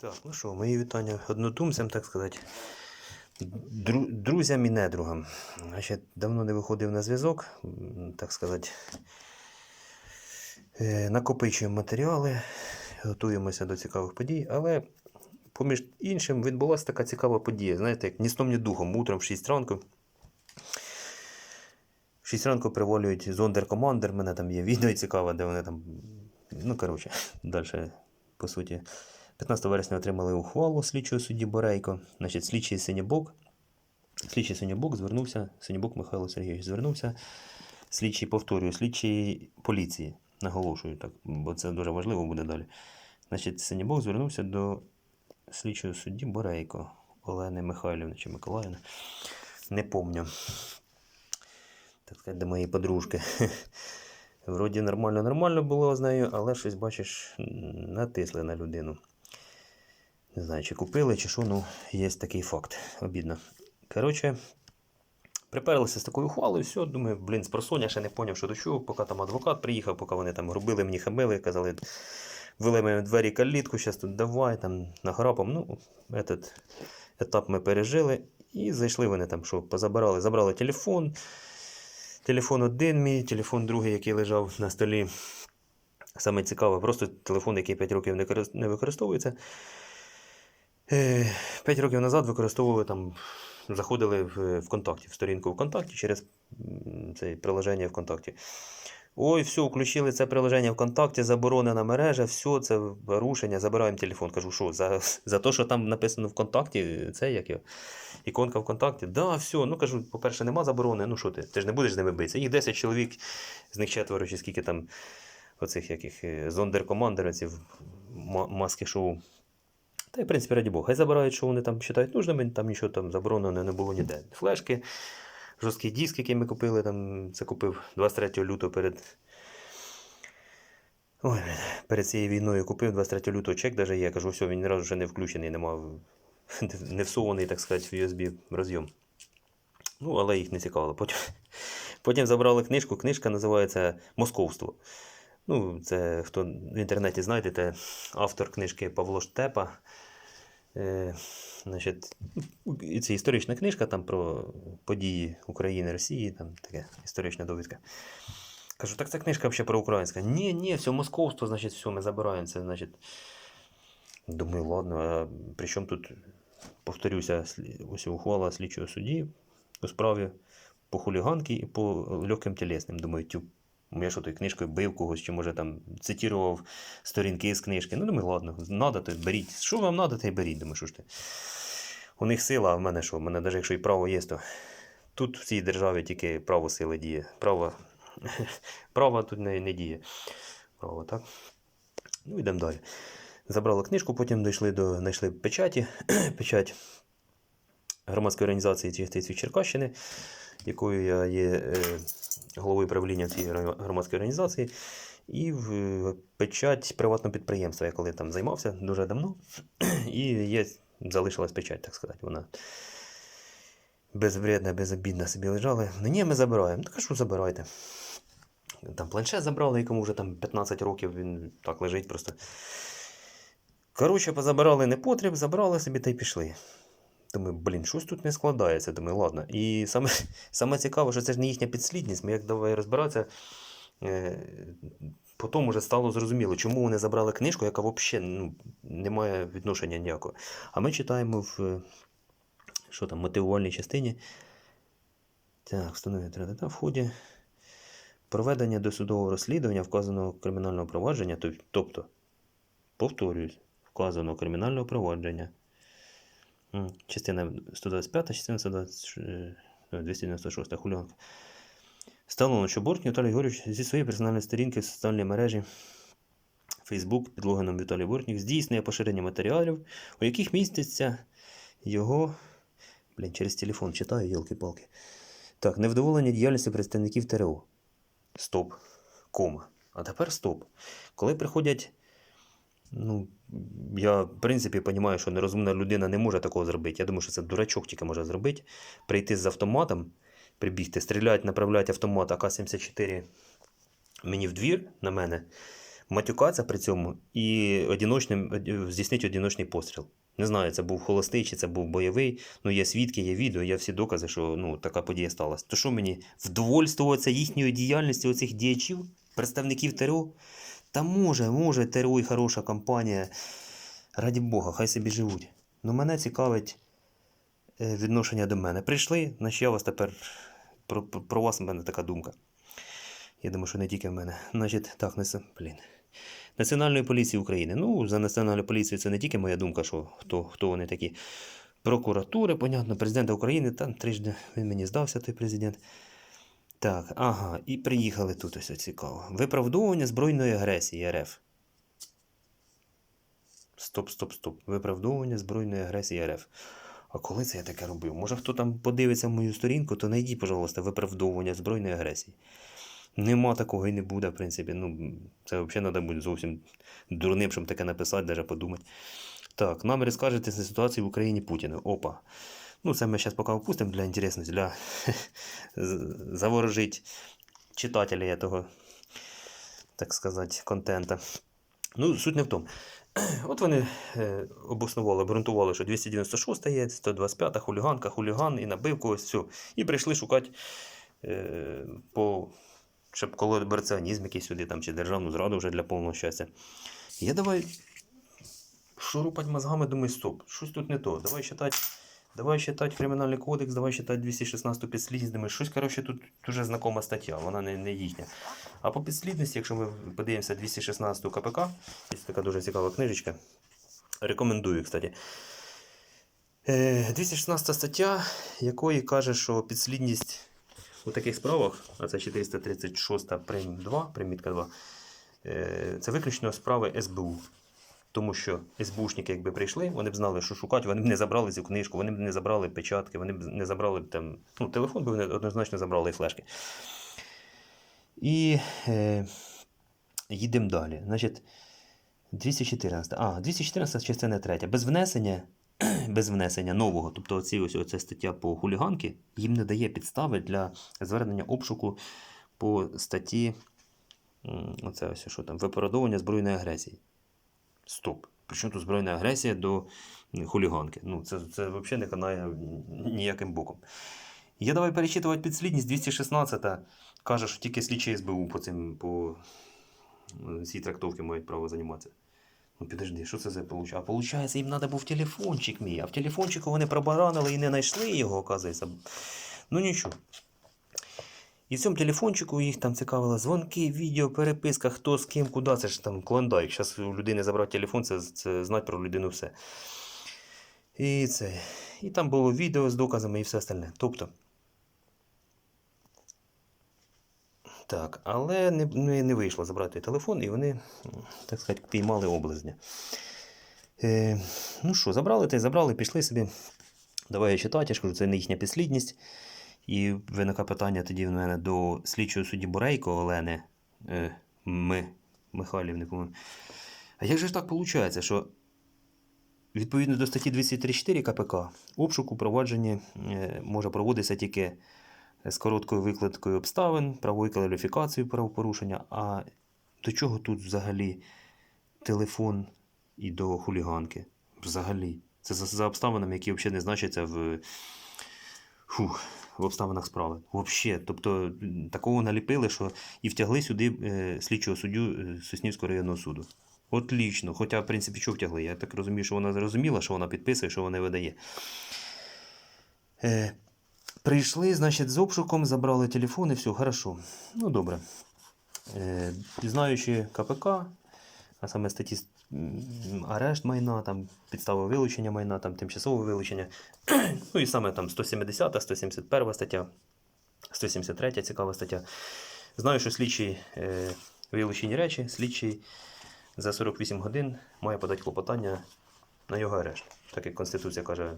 Так, ну що, мої вітання однодумцям, так сказати. Дру- друзям і недругам. Значить, давно не виходив на зв'язок, так сказати. Е, Накопичуємо матеріали, готуємося до цікавих подій, але поміж іншим відбулася така цікава подія. Знаєте, як ні сном, ні духом, утром в 6 ранку. В 6 ранку приволюють зондеркомандер, мене там є відео цікаве, де вони там. Ну, коротше, далі, по суті. 15 вересня отримали ухвалу слідчого судді Борейко. Значить, слідчий Синєбок. Слідчий Синєбок звернувся, Синєбок Михайло Сергійович звернувся. Слідчий, повторюю, слідчий поліції. Наголошую так, бо це дуже важливо буде далі. Значить, Синєбок звернувся до слідчого судді Борейко Олени Михайлівни чи Миколаївни. Не помню. Так сказати, до моєї подружки. Вроді нормально, нормально було з нею, але щось, бачиш, натисли на людину. Не знаю, чи купили, чи що, ну, є такий факт. Обідно. Коротше, приперлися з такою ухвалою, все, думаю, блін, з просоня ще не поняв, що до чого, поки там адвокат приїхав, поки вони там робили мені хамили, казали, вели двері калітку, зараз тут давай, там награпом. Ну, этот етап ми пережили. І зайшли вони там, що позабирали, забрали телефон. Телефон один мій, телефон другий, який лежав на столі. Саме цікаве, просто телефон, який 5 років не використовується. 5 років назад використовували там, заходили в ВКонтакті, в сторінку ВКонтакті через це приложення ВКонтакті. Ой, все, включили це приложення ВКонтакті, заборонена мережа, все, це порушення, забираємо телефон. Кажу, що, за, за те, що там написано ВКонтакті, це як його? Іконка ВКонтакті. Да, все. Ну кажу, по-перше, нема заборони. Ну що ти? Ти ж не будеш з ними битися. Їх 10 чоловік, з них четверо, чи скільки там оцих яких е, зондеркомандерців, маски шоу. Та й, в принципі, раді Бога. Хай забирають, що вони там вважають нужними, там нічого там заборонено не було ніде. Флешки, жорсткий диск, який ми купили, там, це купив 23 лютого перед. Ой, перед цією війною купив 23 лютого чек, даже є. Кажу, все, він ні разу вже не включений, нема в- не всований, так сказати, в USB розйом. Ну, але їх не цікавило. Потім, потім забрали книжку. Книжка називається Московство. Ну, це хто в інтернеті знайдете, автор книжки Павло Штепа. Е, значить, це історична книжка там про події України, Росії, там таке історична довідка. Кажу, так ця книжка взагалі про українська. Ні, ні, все московство, значить, все, ми забираємо це. Значить. Думаю, ладно, а при чому тут, повторюся, ось ухвала слідчого судді у справі по хуліганки і по легким тілесним. Думаю, тю, я що той книжкою бив когось, чи може там цитував сторінки з книжки. Ну, думаю, ладно, надо, то беріть. Що вам надо, то й беріть. Думаю, що ж ти. У них сила, а в мене що? У мене навіть якщо і право є, то тут в цій державі тільки право сили діє. Право, право тут не, не діє. Право, так? Ну, йдемо далі. Забрали книжку, потім дійшли до, знайшли печаті. Печать громадської організації «Чистий світ Черкащини, якою я є е, головою правління цієї громадської організації. І в печать приватного підприємства, я коли там займався дуже давно. І є, залишилась печать, так сказати. Вона безвредна, безобідна собі лежала. Ну ні, ми забираємо. Ну, кажу, забирайте. Там планшет забрали, якому вже там 15 років він так лежить просто. Коротше, позабирали непотріб, забрали собі та й пішли. Думаю, блін, щось тут не складається. Думаю, ладно. І саме, саме цікаве, що це ж не їхня підслідність. Ми як давай розбиратися. Е, потім вже стало зрозуміло, чому вони забрали книжку, яка взагалі ну, не має відношення ніякого. А ми читаємо в е, що там, мотивувальній частині. Так, встановити та в ході проведення досудового розслідування вказаного кримінального провадження, тобто, повторюсь, вказаного кримінального провадження. Частина 125, частина 120, е, 296 хуліганка. Встановлено, що Бортник Віталій Григорьович зі своєї персональної сторінки в соціальній мережі Facebook під логіном Віталій Бортник здійснює поширення матеріалів, у яких міститься його. Блін, через телефон читаю, йолки-палки. Так, невдоволення діяльності представників ТРО. Стоп. Кома. А тепер стоп. Коли приходять. Ну, я, в принципі, розумію, що нерозумна людина не може такого зробити. Я думаю, що це дурачок тільки може зробити. Прийти з автоматом, прибігти, стріляти, направляти автомат АК-74 мені в двір на мене. матюкатися при цьому і одіночним, здійснити одіночний постріл. Не знаю, це був холостий чи це був бойовий. Ну, є свідки, є відео, є всі докази, що ну, така подія сталася. То що мені вдовольствуватися їхньою діяльністю оцих діячів, представників ТРО? Та може, може, і хороша компанія. Раді Бога, хай собі живуть. Ну мене цікавить е, відношення до мене. Прийшли, значить я вас тепер про, про, про вас в мене така думка. Я думаю, що не тільки в мене. Значить, так, несе, блін. Національної поліції України. Ну, за Національну поліцію це не тільки моя думка, що хто, хто вони такі. Прокуратури, понятно, президента України, там трижди він мені здався, той президент. Так, ага, і приїхали тут ось цікаво. Виправдовування збройної агресії РФ. Стоп, стоп, стоп. Виправдовування збройної агресії РФ. А коли це я таке робив? Може хто там подивиться мою сторінку, то знайдіть, пожалуйста, виправдовування збройної агресії. Нема такого і не буде, в принципі. Ну, це взагалі треба бути зовсім дурним, щоб таке написати, навіть подумати. Так, наміри скажете на ситуацію в Україні Путіна. Опа. Ну, це ми зараз поки опустимо для інтересності, для заворожить читателя того, так сказати, контента. Ну, суть не в тому. От вони е, обоснували, обґрунтували, що 296 є, 125 хуліганка, хуліган і набив когось, все. І прийшли шукати е, по щоб колабораціонізм якийсь сюди там, чи державну зраду вже для повного щастя. Я давай шурупать мозгами, думаю, стоп, щось тут не то. Давай считати, давай считати Кримінальний кодекс, давай считати 216 підслідність. Щось, коротше, тут дуже знакома стаття, вона не, не їхня. А по підслідності, якщо ми подивимося 216 КПК, є така дуже цікава книжечка. Рекомендую, кстати. Е, 216 стаття, якої каже, що підслідність у таких справах, а це 436 прим 2, примітка 2, е, це виключно справи СБУ. Тому що СБУшники, якби прийшли, вони б знали, що шукати, вони б не забрали цю книжку, вони б не забрали печатки, вони б не забрали там. Ну, телефон би вони однозначно забрали і флешки. І е, їдемо далі. Значить, 214. А, 214 частина 3. Без внесення, без внесення нового, тобто оці, ось, оця стаття по хуліганки, їм не дає підстави для звернення обшуку по статті. Оце ось що там, виправдовування збройної агресії. Стоп. Причому тут збройна агресія до хуліганки? Ну, це, це взагалі не канає ніяким боком. Я давай перечитувати підслідність 216 каже, що тільки слідчі СБУ по цим по цій трактовці мають право займатися. Ну підожди, що це за получає? А виходить, їм треба був телефончик мій, а в телефончику вони пробаранили і не знайшли його, оказується. Ну нічого. І в цьому телефончику їх там цікавили дзвонки, відео, переписка, хто з ким, куди. Це ж там клондайк. Зараз у людини забрати телефон, це, це знати про людину все. І це. І там було відео з доказами і все остальне. Тобто. Так, але не, не, не вийшло забрати телефон, і вони, так сказати, піймали облизня. Е, ну що, забрали й забрали, пішли собі. Давай я читати, я ж кажу, це не їхня підслідність. І виникає питання тоді в мене до слідчого судді Бурейко Олени е, ми, по-моєму. А як же ж так виходить, що відповідно до статті 234 КПК обшук у провадженні е, може проводитися тільки з короткою викладкою обставин, правовою кваліфікацією правопорушення. А до чого тут взагалі телефон і до хуліганки? Взагалі. Це за, за обставинами, які взагалі не значаться в, фух, в обставинах справи. Взагалі. Тобто такого наліпили, що і втягли сюди е, слідчого суддю е, Соснівського районного суду. Отлічно. Хоча, в принципі, що втягли? Я так розумію, що вона зрозуміла, що вона підписує, що вона видає. Е, Прийшли, значить, з обшуком, забрали телефон і все, хорошо. Ну, добре. Е, знаючи КПК, а саме статті арешт майна, там, підстави вилучення майна, там, тимчасове вилучення. ну і саме там 170, 171 стаття, 173 цікава стаття. Знаю, що слідчий е, вилучені речі, слідчий за 48 годин має подати клопотання на його арешт. Так як Конституція каже,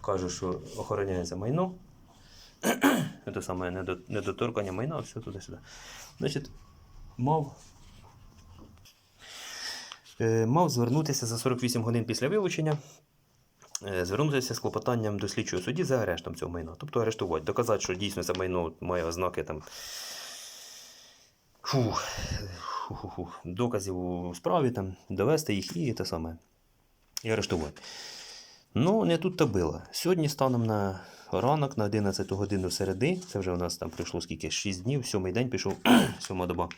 каже, що охороняється майно. Це саме недоторкання майна, все туди-сюди. Значить, мав, мав звернутися за 48 годин після вилучення. е, Звернутися з клопотанням до слідчого судді за арештом цього майна. Тобто арештувати, доказати, що дійсно це майно має ознаки там. Фух, доказів у справі, там, довести їх і те саме. І арештувати. Ну, не тут та било. Сьогодні станом на ранок, на 11 годину середи, це вже у нас там пройшло скільки? 6 днів, сьомий день пішов, сьома доба.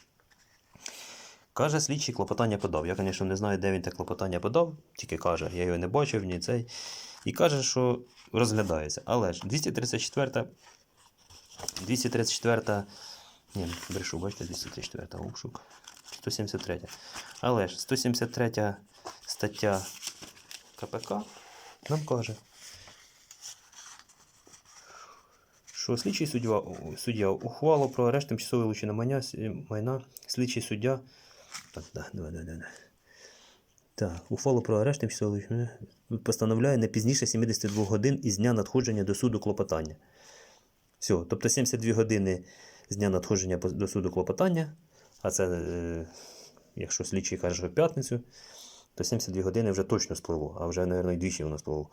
Каже, слідчий клопотання подав. Я, звісно, не знаю, де він те клопотання подав, тільки каже, я його не бачив, ні цей. І каже, що розглядається. Але ж 234, 234, ні, брешу, бачите, 234 обшук, 173. Але ж 173 стаття КПК нам каже, що слідчий суддя, суддя ухвалу про арешт тимчасової майна, майна слідчий суддя. Так, да, да, да, да. да. Так, ухвалу про арешт вилучення постановляє не пізніше 72 годин із дня надходження до суду клопотання. Все, тобто 72 години з дня надходження до суду клопотання, а це, е, якщо слідчий каже, що п'ятницю, то 72 години вже точно спливло, а вже, мабуть, двічі воно спливло.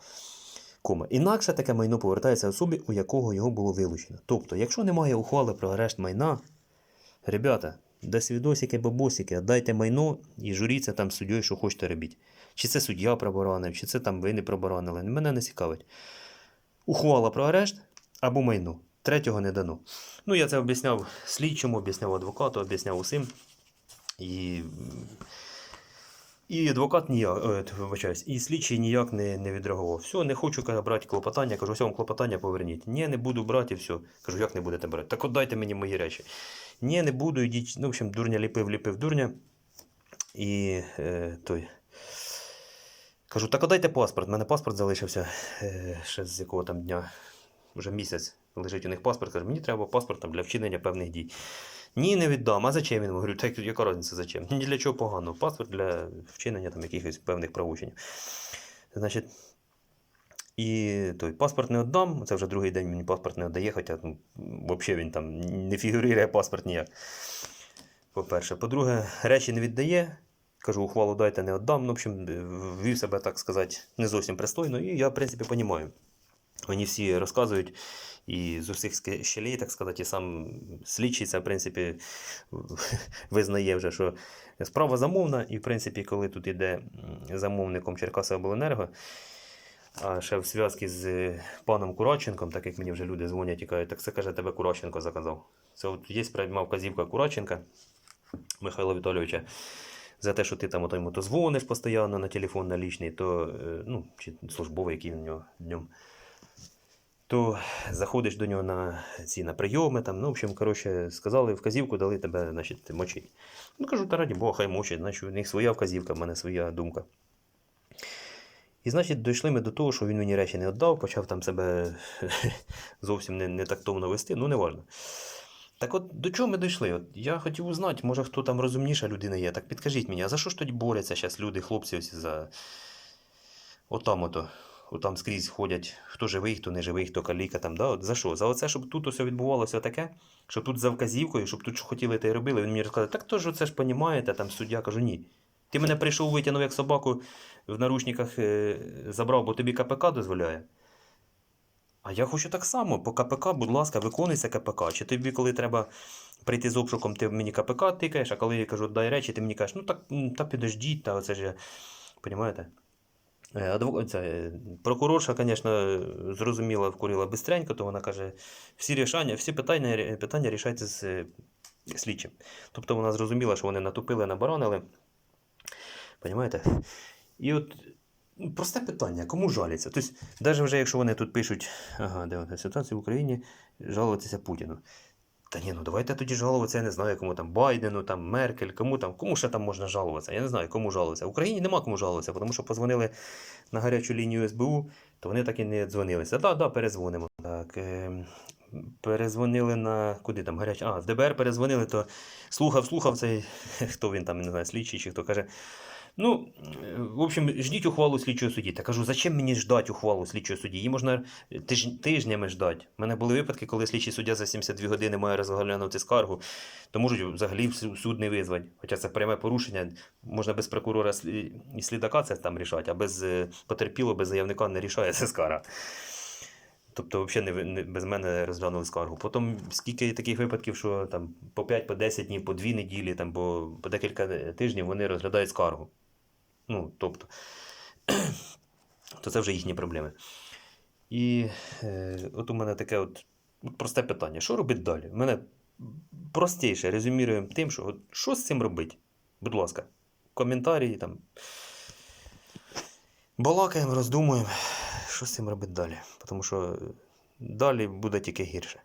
Кома. Інакше таке майно повертається особі, у якого його було вилучено. Тобто, якщо немає ухвали про арешт майна, ребята, десь відосики, бабосики, дайте майно і журіться там суддєю, що хочете робіть. Чи це суддя проборонив, чи це там ви не проборонили. Мене не цікавить. Ухвала про арешт або майно. Третього не дано. Ну, я це об'ясняв слідчому, об'ясняв адвокату, об'ясняв усім. І, і адвокат ніяк, е, вибачаюсь, і слідчий ніяк не, не відреагував. Все, не хочу брати клопотання. Кажу, все вам клопотання поверніть. Ні, не буду брати, і все. Кажу, як не будете брати? Так от дайте мені мої речі. Ні, не буду, йдіть. Ну, в общем, дурня ліпив, ліпив дурня. І е, той. Кажу, так отдайте паспорт. У мене паспорт залишився е, ще з якого там дня. Вже місяць лежить у них паспорт. Каже, мені треба паспорт там, для вчинення певних дій. Ні, не віддам. А зачем він? Говорю, так яка різниця зачем? Ні для чого погано. Паспорт для вчинення там якихось певних правочинів. Значить, і той паспорт не віддам. Це вже другий день мені паспорт не віддає, хоча ну, взагалі він там не фігурує паспорт ніяк. По-перше. По-друге, речі не віддає. Кажу, ухвалу дайте не віддам. Ну, в общем, вів себе, так сказати, не зовсім пристойно. І я, в принципі, розумію. Мені всі розказують, і з усіх щелей, так сказати, і сам слідчий це, в принципі, визнає вже, що справа замовна, і, в принципі, коли тут іде замовником Черкасобленерго, а ще в зв'язку з е, паном Кураченком, так як мені вже люди дзвонять і кажуть, так це каже, тебе Кураченко заказав. Це от є пряма вказівка Кураченка Михайла Віталійовича. За те, що ти там йому то дзвониш постійно на телефон налічний, то е, ну, чи службовий, який в нього днем то заходиш до нього на ці на прийоми, там, ну, в общем, коротше, сказали вказівку, дали тебе, значить, мочить. Ну, кажу, та раді Бога, хай мочить, значить, у них своя вказівка, в мене своя думка. І, значить, дійшли ми до того, що він мені речі не віддав, почав там себе зовсім не, не тактовно вести, ну, не важно. Так от до чого ми дійшли? От я хотів узнати, може хто там розумніша людина є. Так підкажіть мені, а за що ж тоді борються зараз люди, хлопці, ось за отам ото. Отам скрізь ходять, хто живий, хто не живий, хто каліка там. Да? От за що? За оце, щоб тут усе відбувалося таке, щоб тут за вказівкою, щоб тут що хотіли, те й робили. Він мені розказав, так то ж оце ж понімаєте, там суддя кажу, ні. Ти мене прийшов, витягнув як собаку в наручниках е, забрав, бо тобі КПК дозволяє. А я хочу так само, по КПК, будь ласка, виконуйся КПК. Чи тобі, коли треба прийти з обшуком, ти мені КПК тикаєш, а коли я кажу, дай речі, ти мені кажеш, ну так, та підождіть, та оце ж. Понімаєте? Е, Адвок... Е, прокурорша, звісно, зрозуміла, вкурила бистренько, то вона каже, всі рішання, всі питання, питання рішайте з слідчим. Тобто вона зрозуміла, що вони натупили, набаронили. Понімаєте? І от ну, просте питання, кому жаліться? Тобто, навіть вже якщо вони тут пишуть, ага, де вона ситуація в Україні, жалуватися Путіну. Та ні, ну давайте тоді жалуватися, я не знаю, кому там Байдену, там Меркель, кому там, кому ще там можна жалуватися. Я не знаю, кому жалуватися. Україні нема кому жалуватися, тому що позвонили на гарячу лінію СБУ, то вони так і не дзвонилися. Так, так, перезвонимо. Так, е, перезвонили на куди там гаряча? А, в ДБР перезвонили, то слухав, слухав цей, хто він там, не знаю, слідчий чи хто каже. Ну, е, в общем, ждіть ухвалу слідчого судді. Та кажу, зачем мені ждати ухвалу слідчого судді? Її можна тиж, тижнями ждати. У мене були випадки, коли слідчий суддя за 72 години має розглянути скаргу, то можуть взагалі суд не визвати. Хоча це пряме порушення. Можна без прокурора і слідака це там рішати, а без е, потерпілого, без заявника не рішає це скара. Тобто, взагалі не, не, без мене розглянули скаргу. Потім скільки таких випадків, що там по 5, по 10 днів, по 2 неділі, там, по, по декілька тижнів вони розглядають скаргу. Ну, тобто, то це вже їхні проблеми. І е, от у мене таке от просте питання: що робити далі? У мене простіше резюміруємо тим, що от, що з цим робити? Будь ласка, коментарі там. Балакаємо, роздумуємо, що з цим робити далі. Тому що далі буде тільки гірше.